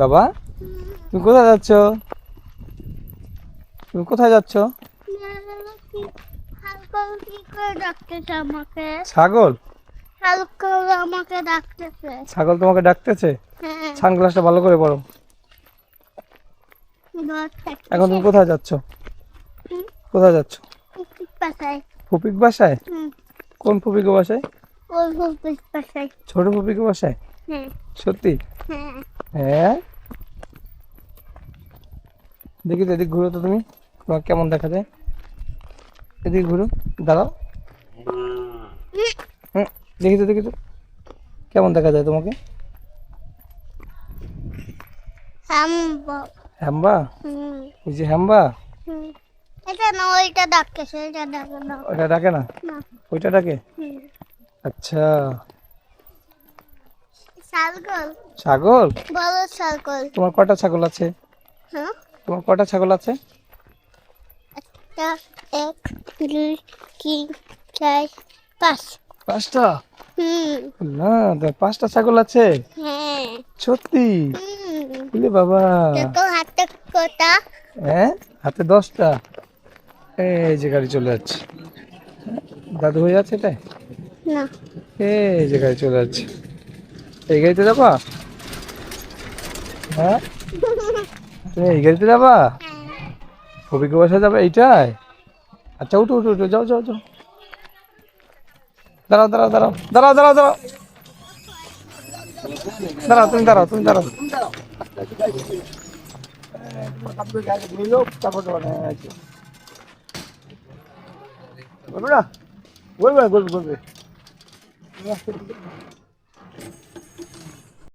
বাবা তুমি কোথায় যাচ্ছ? তুমি কোথায় যাচ্ছ? ছাগল? ছাগল তোমাকে ডাকতেছে? সানগ্লাসটা ভালো করে টাকা এখন তুমি কোথায় যাচ্ছ? কোথায় যাচ্ছ? ফুপিক বাসায়? কোন ফুপিকে বাসায়। ছোট ফুপিকে বাসায়? হ্যাঁ। সত্যি? হ্যাঁ। হ্যাঁ? দেখি তো এদিক ঘুরো তো তুমি তোমার কেমন দেখা যায়? এদিকে ঘুরো দাঁড়াও। হুম দেখি তো দেখি তো। কেমন দেখা যায় তোমাকে? হাম্বা। হ্যাম্বা ওই যে হ্যাম্বা এটা না ওইটা ডাকে না। ওটা ডাকে না? না। ওইটা ডাকে? আচ্ছা। ছাগল? ছাগল? বড় ছাগল। তোমার কটা ছাগল আছে? হ্যাঁ? তোমার কটা ছাগল আছে? একটা এক দুই তিন চার পাঁচ। পাঁচটা? না তো পাঁচটা ছাগল আছে? হ্যাঁ। সত্যি? হুম। বাবা। হাতে কোটা হ্যাঁ হাতে দশটা? এই যে গাড়ি চলে যাচ্ছে। দাদু হয়ে যাচ্ছে এটাই না। এই যে গাড়ি চলে যাচ্ছে। এই গাড়িতে যাবা? হ্যাঁ? তুমি এই গাড়িতে যাবা? কবিকে বসে যাবে? এইটাই? আচ্ছা উঠো উঠো উঠো, যাও যাও যাও। দাঁড়াও দাঁড়াও দাঁড়াও। দাঁড়াও দাঁড়াও দাঁড়াও। দাঁড়াও, তুমি দাঁড়াও তুমি দাঁড়াও। বলবে না?